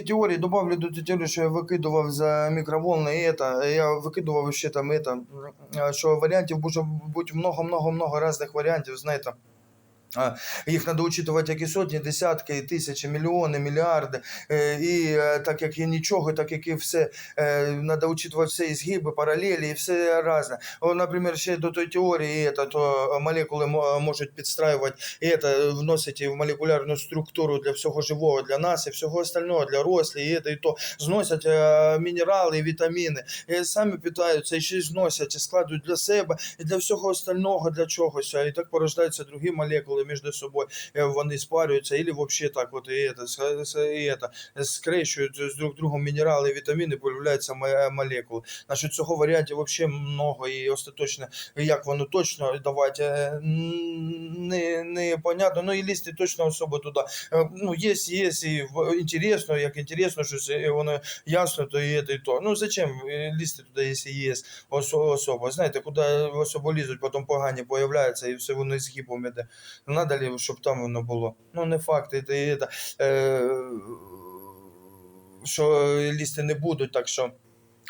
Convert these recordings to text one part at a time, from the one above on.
теорії добавлю до теорії, що я викидував за мікроволни і это, я викидував ще там это, м, що варіантів бути много-много-много різних варіантів, знаєте. А, Їх треба учитувати як і сотні, десятки, тисячі, мільйони, мільярди. Е, І е, так як і нічого, так як і все, треба учитувати все і згиби, паралелі і все різне. О, Наприклад, ще до тої теорії, это, то молекули мо- можуть підстраювати і это, вносити в молекулярну структуру для всього живого, для нас і всього остального, для рослі, і, это, і то зносять е, мінерали і вітаміни. І самі питаються, і ще й зносять, і складують для себе, і для всього остального, для чогось. І так порождаються другі молекули між собою, е, вони спарюються, і взагалі так, от і с- і это, скрещують з друг другом мінерали і вітаміни, появляються мо- молекули. Значить, цього варіантів взагалі много, і остаточно, як воно точно давати, е, не, не понятно, ну і лізти точно особо туди. Е, Ну, є, є, і інтересно, як інтересно, щось, і воно ясно, то і це, і то. Ну, зачем е, лізти туди, якщо є особа? Знаєте, куди особо лізуть, потім погані появляються, і все воно згибом іде Надо ли, щоб там воно було? Ну, не факт, це, це, е, що лізти не будуть, так що.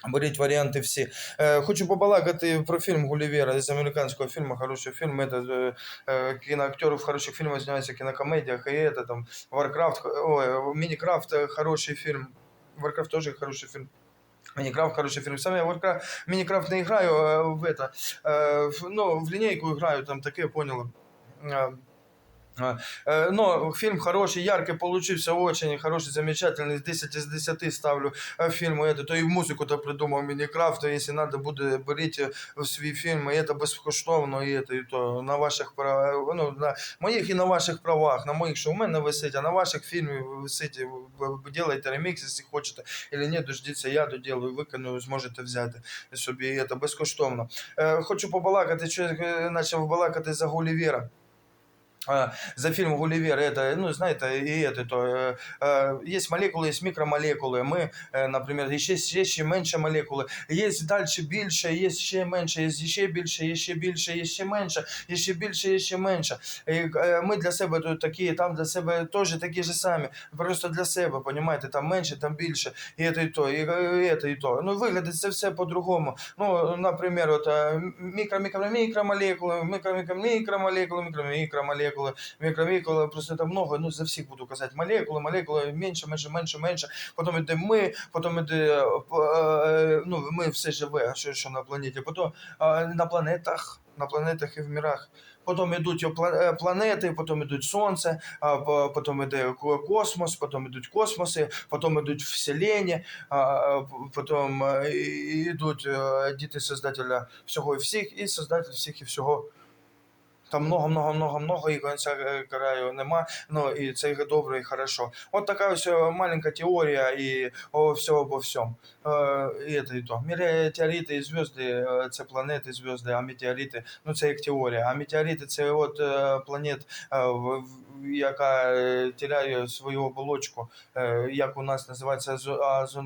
Беріть варіанти всі. Е, хочу побалакати про фільм Гулівера з американського фільму. Хороший фільм. Это, е, е, кіноактери в хороших фільмах знімаються в кінокомедіях. І это, там, Warcraft, ой, Мінікрафт е, хороший фільм. Warcraft теж хороший фільм. Мінікрафт хороший фільм. Сам я Warcraft, Мінікрафт не граю а в это, е, в, ну, в лінійку граю, там таке, поняли. Е, а, э, Но фильм хороший, яркий получился, очень хороший, замечательный. С 10 из 10 ставлю э, фильму это. То и музыку-то придумал Миникрафт, то если надо буде берите в свій фільм, і це безкоштовно, і це, і то на ваших правах, ну, на моїх і на ваших правах, на моїх, що у мене висить, а на ваших фільмів висить, ви, ви делаєте ремікс, якщо хочете, или ні, дождіться, я доділаю, виконую, зможете взяти собі, і це безкоштовно. Е, хочу побалакати, що я е, почав балакати за Гулівера. А, за фильм Гулливер, это, ну, знаете, и это, то, э, э, есть молекулы, есть микромолекулы, мы, э, наприклад, ще, ще, ще менше молекули, є далі більше, є ще менше, є ще більше, є ще більше, є ще менше, є ще більше, є ще менше. І, е, ми для себе тут такі, там для себе теж такі ж самі, просто для себе, понімаєте, там менше, там більше, і це і то, і, і це і то. Ну, виглядить це все по-другому. Ну, наприклад, от, е, мікро, мікро, мікромолекули, мікромолекули, просто там много, ну, за всіх буду казати, молекули, молекули, менше, менше, менше, менше, потім іде ми, потім іде, е, ну, ми все живе, а що, що на планеті, потім е, на планетах, на планетах і в мірах. Потім йдуть е, планети, потім йдуть сонце, потім йде космос, потім йдуть космоси, потім йдуть вселення, потім е, йдуть е, діти создателя всього і всіх, і создатель всіх і всього. Там много, много, много, много, і кінця е, краю нема. Ну і це добре, і хорошо. От така ось е, маленька теорія і о, все обо всьому. Е, і це і то. Метеорити і зв'язки це планети, зв'язки, а метеорити, ну це як теорія. А метеорити це от планет, яка теряє свою оболочку, як у нас називається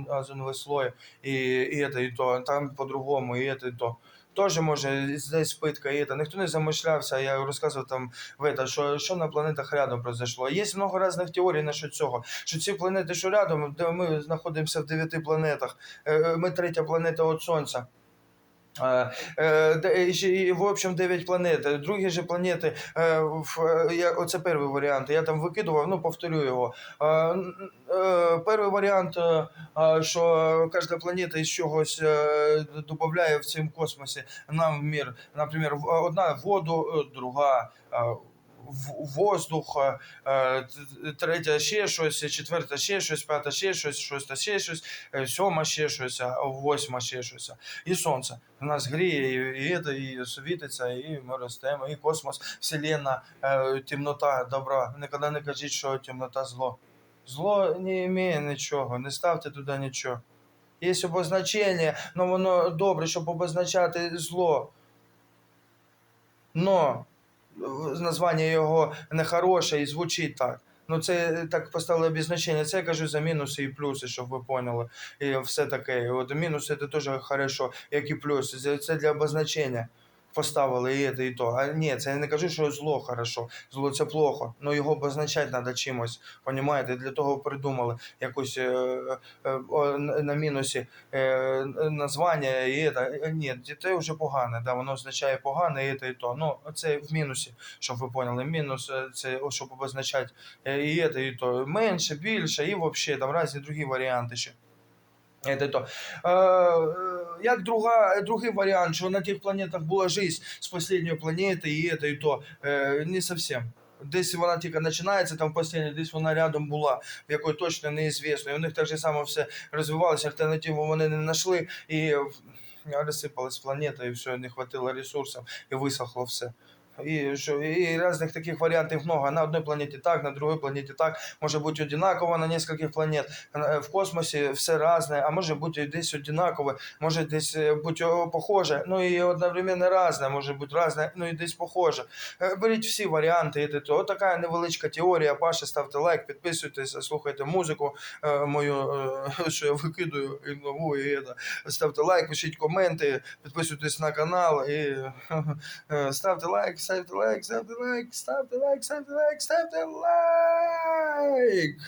озоновий слой, і, і це і то. Там по-другому, і це і то. Теж може десь питка і це. Ніхто не замишлявся, я розказував там в это, що, що на планетах рядом произошло. Є много різних теорій насчет цього, що ці планети, що рядом, де ми знаходимося в дев'яти планетах, Е, ми третя планета від Сонця. Е, в общем, 9 планет. Другі ж планети, е, е, оце перший варіант. Я там викидував, ну повторю його. Перший варіант, що кожна планета із чогось додає в цьому космосі нам в мір. Наприклад, одна воду, друга. В- Воздух, е, е, третя ще щось, четверта ще щось, п'ята ще щось, шоста ще щось, е, сьома ще щось, восьма ще щось. І сонце нас гріє, і, це, і світиться, і ми ростемо, і космос, вселенна, е, темнота, добра. Ніколи не кажіть, що темнота зло. Зло не має нічого, не ставте туди нічого. Є обозначення, але воно добре, щоб обозначати зло. Но названня його нехороше і звучить так. Ну, це так поставили обізначення. Це я кажу за мінуси і плюси, щоб ви поняли. І все таке. От мінуси це теж хорошо, як і плюси. Це- для обозначення. Поставили і те, і то. А ні, це я не кажу, що зло хорошо. Зло це плохо. Ну його обозначати треба чимось. Понімаєте? Для того придумали якусь е, е, на мінусі е, названня і це. Ні, дітей вже погане, да, воно означає погане і те, і то. Ну, це в мінусі, щоб ви поняли. Мінус е, це щоб обозначати е, і це, і то. Менше, більше, і взагалі там різні другі варіанти ще. Это то. Е, е, як друга, другий варіант, що на тих планетах була життя з останньої планети, і це, і то. Е, не зовсім. Десь вона тільки починається, там постійно, десь вона рядом була, в якої точно неізвісно. І у них так же само все розвивалося, альтернативу вони не знайшли, і розсипалась планета, і все, не хватило ресурсів, і висохло все. І, що, і різних таких варіантів много. На одній планеті так, на другій планеті так. Може бути одинаково на нескольких планет. Е, В космосі все різне, а може бути десь одинакове, може десь е, бути похоже. Ну і одновременно різне, може бути різне, ну і десь похоже. Е, Беріть всі варіанти. то. Така невеличка теорія. Паша, ставте лайк, підписуйтесь, слухайте музику мою, що я викидую і нову, і это. ставте лайк, пишіть коменти, підписуйтесь на канал і ставте лайк, ставте лайк, ставте лайк, ставте лайк, ставте лайк, ставте лайк.